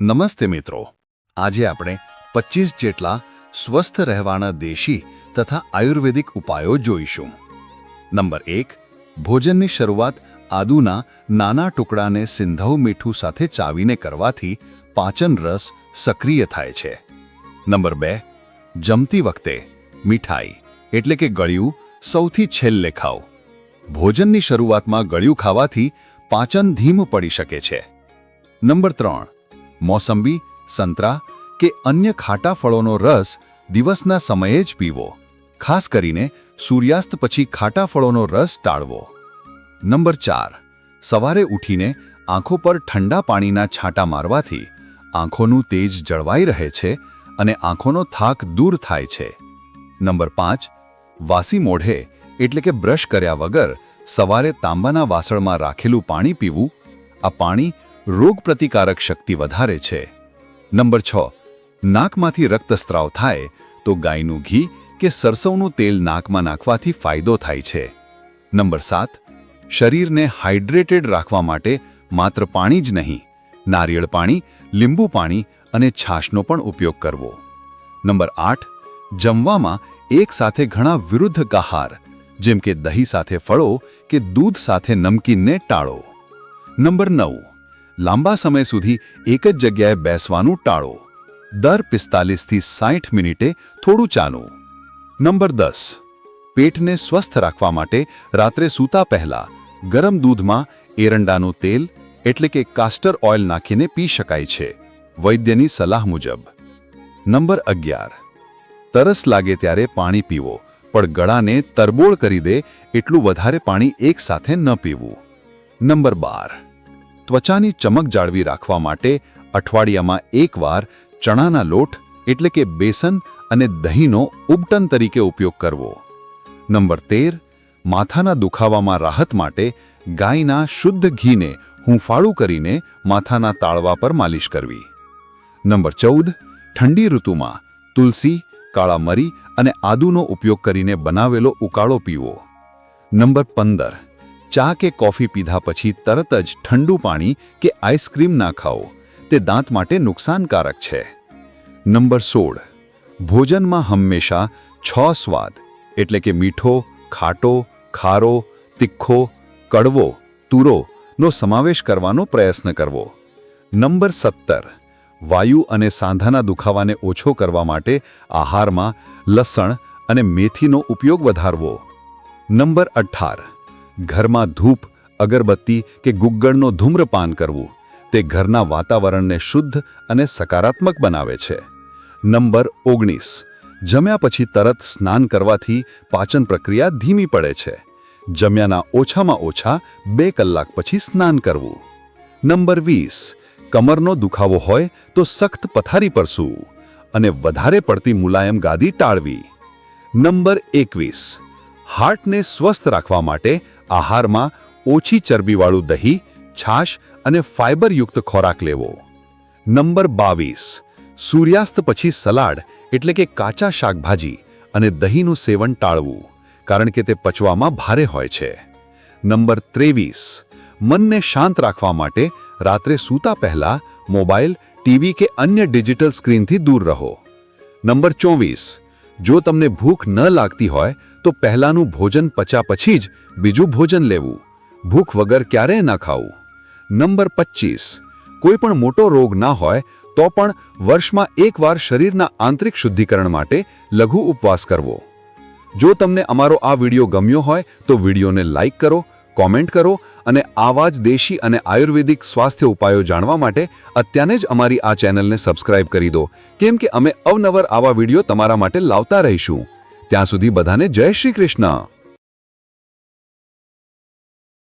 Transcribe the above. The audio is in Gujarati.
નમસ્તે મિત્રો. આજે આપણે પચીસ જેટલા સ્વસ્થ રહેવાના દેશી તથા આયુર્વેદિક ઉપાયો જોઈશું. નંબર એક, ભોજનની શરૂઆત આદુના નાના ટુકડાને સિંધવ મીઠું સાથે ચાવીને કરવાથી પાચન રસ સક્રિય થાય છે. નંબર બે, જમતી વખતે મીઠાઈ, એટલે કે ગળ્યું, સૌથી છેલ્લે ખાઓ. ભોજનની શરૂઆતમાં ગળ્યું ખાવાથી પાચન ધીમું પડી શકે છે. નંબર ત્રણ મોસંબી, સંતરા કે અન્ય ખાટા ફળોનો રસ દિવસના સમયે જ પીવો. ખાસ કરીને સૂર્યાસ્ત પછી ખાટા ફળોનો રસ ટાળવો. નંબર ચાર. સવારે ઉઠીને આંખો પર ઠંડા પાણીના છાંટા મારવાથી આંખોનું તેજ જળવાઈ રહે છે અને આંખોનો થાક દૂર થાય છે. નંબર પાંચ. વાસી મોઢે એટલે કે બ્રશ કર્યા વગર સવારે તાંબાના વાસણમાં રાખેલું પાણી પીવું. આ પાણી રોગપ્રતિકારક શક્તિ વધારે છે. નંબર છ, નાકમાંથી રક્તસ્રાવ થાય તો ગાયનું ઘી કે સરસવનું તેલ નાકમાં નાખવાથી ફાયદો થાય છે. નંબર સાત, શરીરને હાઇડ્રેટેડ રાખવા માટે માત્ર પાણી જ નહીં, નારિયેળ પાણી, લીંબુ પાણી અને છાશનો પણ ઉપયોગ કરવો. નંબર આઠ, જમવામાં એક સાથે ઘણા વિરુદ્ધ આહાર જેમ કે દહીં સાથે ફળો કે દૂધ સાથે નમકીનને ટાળો. નંબર નવ લાંબા સમય સુધી એક જ જગ્યાએ બેસવાનું ટાળો. દર પિસ્તાલીસથી સાઠ મિનિટે થોડું ચાલો નંબર દસ. પેટને સ્વસ્થ રાખવા માટે રાત્રે સૂતા પહેલા ગરમ દૂધમાં એરંડાનું તેલ, એટલે કે કાસ્ટર ઓઇલ નાખીને પી શકાય છે. વૈદ્યની સલાહ મુજબ. નંબર અગિયાર. તરસ લાગે ત્યારે પાણી પીવો, પણ ગળાને તરબોળ કરી દે એટલું વધારે પાણી એકસાથે ન પીવું. નંબર બાર. ત્વચાની ચમક જાળવી રાખવા માટે અઠવાડિયામાં એકવાર ચણાના લોટ, એટલે કે બેસન અને દહીંનો ઉપટન તરીકે ઉપયોગ કરવો. નંબર તેર, માથાના દુખાવામાં રાહત માટે ગાયના શુદ્ધ ઘીને હુંફાળું કરીને માથાના તાળવા પર માલિશ કરવી. નંબર ચૌદ, ઠંડી ઋતુમાં તુલસી, કાળા મરી અને આદુનો ઉપયોગ કરીને બનાવેલો ઉકાળો પીવો. નંબર પંદર ચા કે કોફી પીધા પછી તરત જ ઠંડુ પાણી કે આઈસ્ક્રીમ ના ખાઓ. તે દાંત માટે નુકસાનકારક છે. નંબર સોળ. ભોજનમાં હંમેશા છ સ્વાદ, એટલે કે મીઠો, ખાટો, ખારો, તીખો, કડવો, તુરો નો સમાવેશ કરવાનો પ્રયત્ન કરવો. નંબર સત્તર. વાયુ અને સાંધાના દુખાવાને ઓછો કરવા માટે આહારમાં લસણ અને મેથીનો ઉપયોગ વધારવો. નંબર અઠ્ઠાર ઘરમાં ધૂપ, અગરબત્તી કે ગુગ્ગળનો ધૂમ્રપાન કરવું, તે ઘરના વાતાવરણને શુદ્ધ અને સકારાત્મક બનાવે છે. નંબર ઓગણીસ. જમ્યા પછી તરત સ્નાન કરવાથી પાચન પ્રક્રિયા ધીમી પડે છે. જમ્યાના ઓછામાં ઓછા બે કલાક પછી સ્નાન કરવું. નંબર વીસ. કમરનો દુખાવો હોય તો સખ્ત પથારી પર સૂવું અને વધારે પડતી મુલાયમ ગાદી ટાળવી. નંબર એકવીસ. હાર્ટને સ્વસ્થ રાખવા માટે આહારમાં ઓછી ચરબીવાળું દહીં, છાશ અને ફાઇબરયુક્ત ખોરાક લેવો. નંબર બાવીસ. સૂર્યાસ્ત પછી સલાડ, એટલે કે કાચા શાકભાજી અને દહીંનું સેવન ટાળવું, કારણ કે તે પચવામાં ભારે હોય છે. નંબર ત્રેવીસ. મનને શાંત રાખવા માટે રાત્રે સૂતા પહેલા મોબાઈલ, ટીવી કે અન્ય ડિજિટલ સ્ક્રીનથી દૂર રહો. નંબર ચોવીસ. જો તમને ભૂખ ન લાગતી હોય, તો પહેલાંનું ભોજન પચ્યા પછી જ બીજું ભોજન લેવું. ભૂખ વગર ક્યારેય ન ખાવું. નંબર પચીસ કોઈ પણ મોટો રોગ ના હોય, તો પણ વર્ષમાં એકવાર શરીરના આંતરિક શુદ્ધિકરણ માટે લઘુ ઉપવાસ કરવો. જો તમને અમારો આ વીડિયો ગમ્યો હોય, તો વિડીયોને લાઇક કરો કોમેન્ટ કરો અને આવા જ દેશી અને આયુર્વેદિક સ્વાસ્થ્ય ઉપાયો જાણવા માટે અત્યારે જ અમારી આ ચેનલને સબસ્ક્રાઇબ કરી દો. કેમ કે અમે અવનવર આવા વીડિયો તમારા માટે લાવતા રહીશું. ત્યાં સુધી બધાને જય શ્રી કૃષ્ણ.